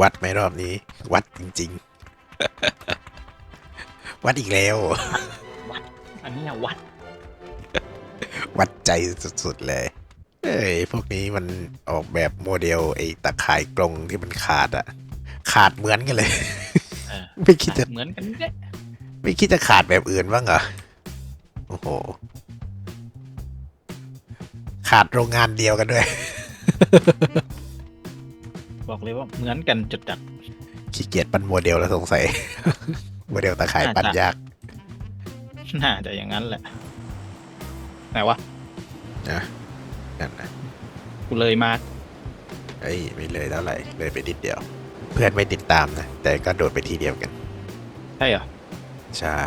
วัดไหมรอบนี้ วัดจริง ๆ วัดอีกแล้วอันนี้อะวัด วัดใจสุดๆเลย เอ้ยพวกนี้มันออกแบบโมเดล ไอ้ตะข่ายกรงที่มันขาดอะขาดเหมือนกันเลยเออไม่คิดจะเหมือนกันเนี่ยไม่คิดจะขาดแบบอื่นบ้างเหรอโอ้โห ขาดโรงงานเดียวกันด้วย บอกเลยว่าเหมือนกันจัดจัดขี้เกียจปั้นโมเดลแล้วสงสัย โมเดลตะข่ายปั้นยากๆน่าจะอย่างนั้นแหละ ไหนวะนะนั่นนะกูเลยมาเอ้ยไม่เลยเท่าไหร่เลยไปนิดเดียว เพื่อนไม่ติดตามนะ แต่ก็โดดไปทีเดียวกัน ใช่เหรอ ใช่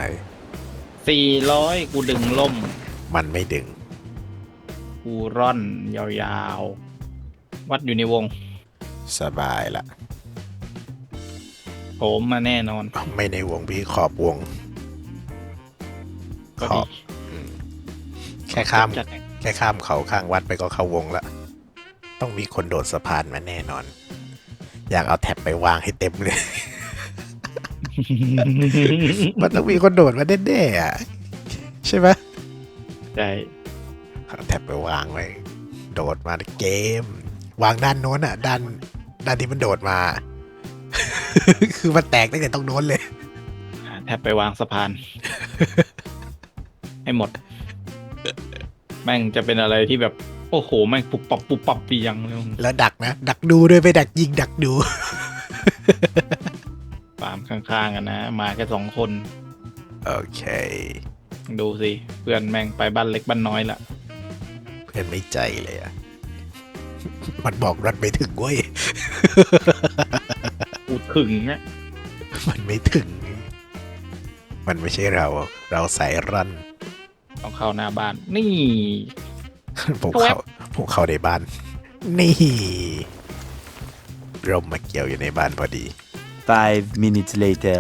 สี่ร้อยกูดึงล่ม มันไม่ดึง กูร่อนยาวๆ วัดอยู่ในวง สบายละผมมาแน่นอนไม่ในวงพี่ขอบวง ก็ขดีอบแค่ข้าม จัดแค่ข้ามเขาข้างวัดไปก็เข้าวงละ ต้องมีคนโดดสะพานมาแน่นอน อยากเอาแท็บไปวางให้เต็มเลย มันต้องมีคนโดดมาแน่ๆอะใช่ไหมใช่เอาแท็บไปวางไว้ โดดมาในเกม วางด้านโน้นอะ ด้านด้านที่มันโดดมา คือมันแตกตั้งแต่ตรงโน้นเลยหาแทบไปวางสะพาน ให้หมด แม่งจะเป็นอะไรที่แบบ โอ้โห แม่งปุบปับปุบปับปียังเลยมึงแล้วดักนะ ดักดูด้วยไปดักยิงดักดูฟาร์มข้างๆกันนะ มาแค่สองคน โอเค ดูสิ เพื่อนแม่งไปบ้านเล็กบ้านน้อยละเพื่อนไม่ใจเลยอะ มันบอกรันไม่ถึงเว้ยกูถึงนะมันไม่ถึง มันไม่ใช่เรา เราสายรันต้องเข้าหน้าบ้าน นี่ ผมแว๊เข้าบผมเข้าในบ้าน นี่ร่มมาเกี่ยวอยู่ในบ้านพอดี Five minutes later.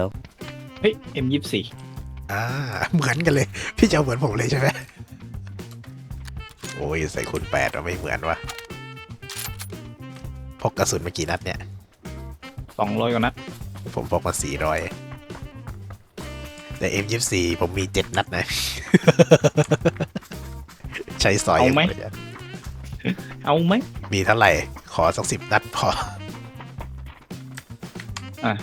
เฮ้ย M ยี่สี่อ่า เหมือนกันเลย พี่จะเอาเหมือนผมเลยใช่ไหมโอ้ย ใส่คุณแปดเราไม่เหมือนวะ พกกระสุนมากี่นัดเนี่ย สองร้อยกว่านัดผมพกมาสี่ร้อยแต่ M24 ผมมีเจ็ดนัดนะ ใช้สอยยังด้เอาไหมมีเท่าไหร่ ขอสักสิบนัดพอ อะ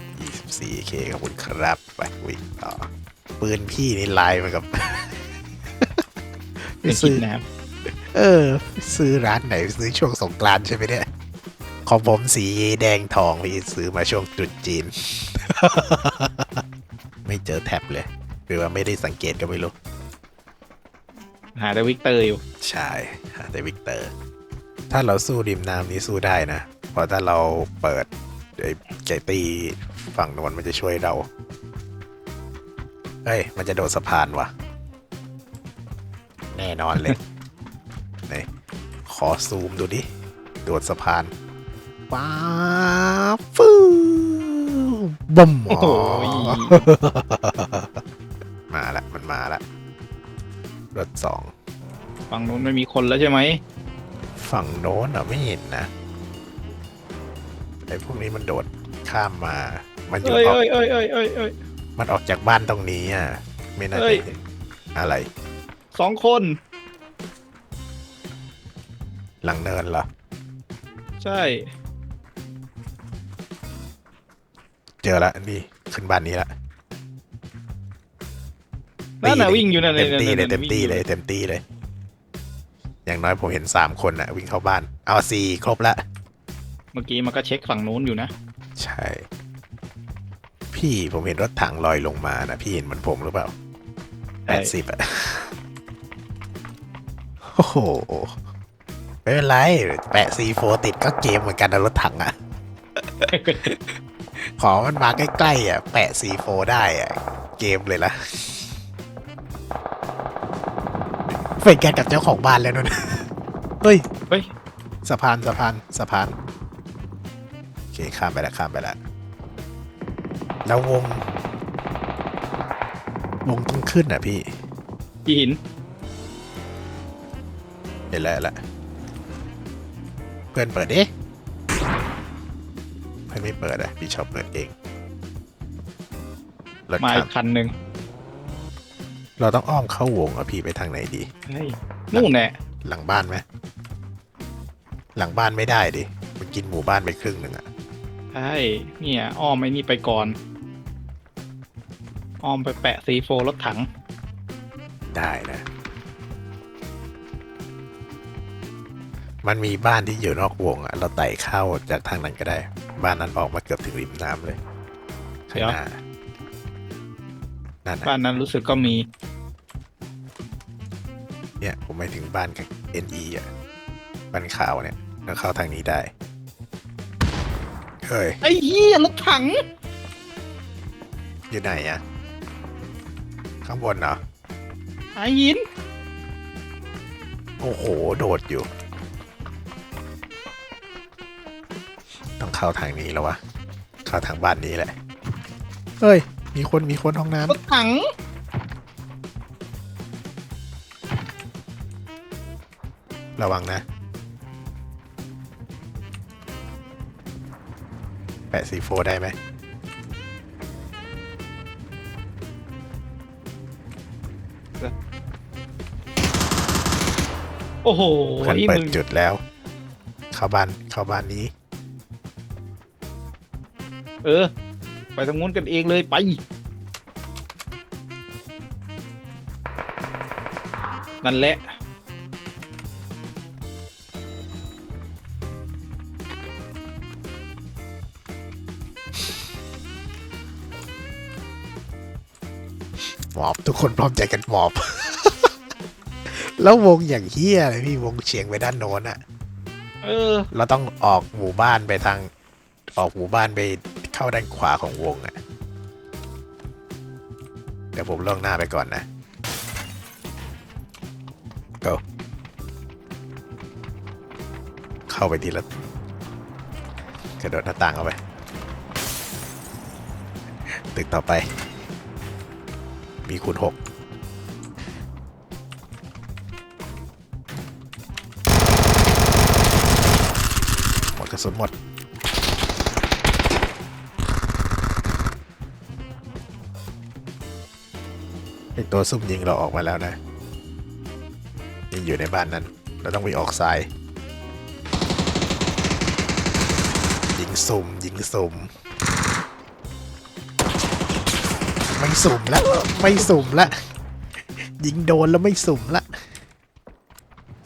24เคขอบคุณครับ ไปวิ่งต่อ ปืนพี่นี่ลายเหมือนกับ ไปเป็นคิซื้ดอนะครับ เออ ซื้อร้านไหนซื้อช่วงสงกรานต์ใช่ไหมเนี่ย ของผมสีแดงทองพี่ซื้อมาช่วงตรุษจีน ไม่เจอแท็บเลย หรือว่าไม่ได้สังเกตก็ไม่รู้ หาแต่วิกเตอร์อยู่ ใช่หาแต่วิกเตอร์ ถ้าเราสู้ริมน้ำนี้สู้ได้นะ เพราะถ้าเราเปิดไอ้ไก่ตีฝั่งโนนมันจะช่วยเราเฮ้ย มันจะโดดสะพานวะแน่นอนเลยนี่ข อซูมดูดิ โดดสะพานป้าบฟูบึ้มโอ้โหมาละมันมาละรถสองฝั่งนู้นไม่มีคนแล้วใช่ไหม ฝั่งโน้นอะไม่เห็นนะไอ้พวกนี้มันโดดข้ามมา มันอยู่เอ้ยออกเอ้ยเอ้ยเอ้ยเอ้ยเอ้ยมันออกจากบ้านตรงนี้อะ ไม่น่าเอ้จะยเห็นอะไร สองคน หลังเนินเหรอ ใช่ เจอละนี่ขึ้นบ้านนี้ละนั่นน่ะวิ่งอยู่นั่นเต็มที่เลยนั่นน่ะเต็มที่วิ่งอเลยเต็มที่เลย อย่างน้อยผมเห็นสามคนอะ วิ่งเข้าบ้าน เอาสี่ครบละ เมื่อกี้มันก็เช็คฝั่งนู้นอยู่นะ ใช่ พี่ผมเห็นรถถังลอยลงมานะพี่เห็นเหมือนผมหรือเปล่าใช่แปดสิบอะโอ้โห ไม่เป็นไร แปะซีโฟติดก็เกมเหมือนกันนะรถถังอะ ขอมันมาใกล้ๆอะ แปะซีโฟได้อะ เกมเลยละเป็นแกนกับเจ้าของบ้านแล้วนู่นเฮ้ย เฮ้ย สะพานสะพานสะพาน โอเค ข้ามไปแล้วข้ามไปแล้วแล้ววง วงต้องขึ้นอะพี่ที่หิน เห็นแล้วเห็นแล้ว เพื่อนเปิดดิให้ไม่เปิดอะพี่ชอบเปิดเองรถมาขัอีบกคันหนึ่งเราต้องอ้อมเข้าวงอะพี่ไปทางไหนดีเฮ้ยนู่นแหละหลังบ้านไหมหลังบ้านไม่ได้ดิมันกินหมู่บ้านไปครึ่งหนึ่งอะใช่เนี่ยอ้อมไอ้นี่ไปก่อน อ้อมไปแปะซีโฟรถถัง ได้นะ มันมีบ้านที่อยู่นอกวงอะเราไต่เข้าจากทางนั้นก็ได้ บ้านนั้นออกมาเกือบถึงริมน้ำเลยข้างหน้านั่นนะบ้านนั้นรู้สึกก็มี เนี่ย ผมไม่ถึงบ้านกับ NE อะบ้านขาวเนี่ยแล้วเข้าทางนี้ได้ เฮ้ย ไอ้เหี้ยรถถัง อยู่ไหนอะข้างบนเหรอไอ้หิน โอ้โห โดดอยู่ เข้าทางนี้แล้ววะเข้าทางบ้านนี้แหละเฮ้ย มีคนมีคนห้องน้รถถังำระวังนะ แปะซีโฟได้ไหมโอ้โหเพื่อนไอ้เปิมึดงจุดแล้ว เข้าบ้านเข้าบ้านนี้ เออ ไปทางนู้นกันเองเลยไป นั่นแหละ หมอบทุกคนพร้อมใจกันหมอบ แล้ววงอย่างเฮี้ยเลยพี่วงเฉียงไปด้านโน้นอะเออ เราต้องออกหมู่บ้านไปทาง ออกหมู่บ้านไป เข้าด้านขวาของวงอะเดี๋ยวผมล่วงหน้าไปก่อนนะ go เข้าไปทีละกระโดดหน้าต่างเข้าไป ตึกต่อไป มีคูณหกหมดกระสุนหมด ไอตัวซุ่มยิงเราออกมาแล้วนะยังอยู่ในบ้านนั้น เราต้องไปออกซ้าย ยิงสุ่มยิงสุ่มไม่สุ่มแล้วไม่สุ่มละยิงโดนแล้วไม่สุ่มละ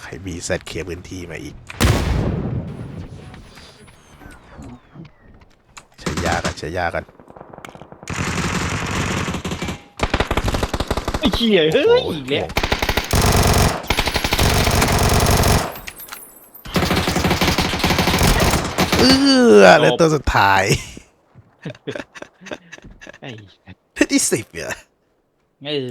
ใครบีเซตเคลียร์พื้นที่มาอีกใช้ยากันใช้ยากัน อ้เหี้ยเฮ้ยอีกแล้วเออแล้วตัวสุดท้ายไอ้ที่สิบเหรอเออ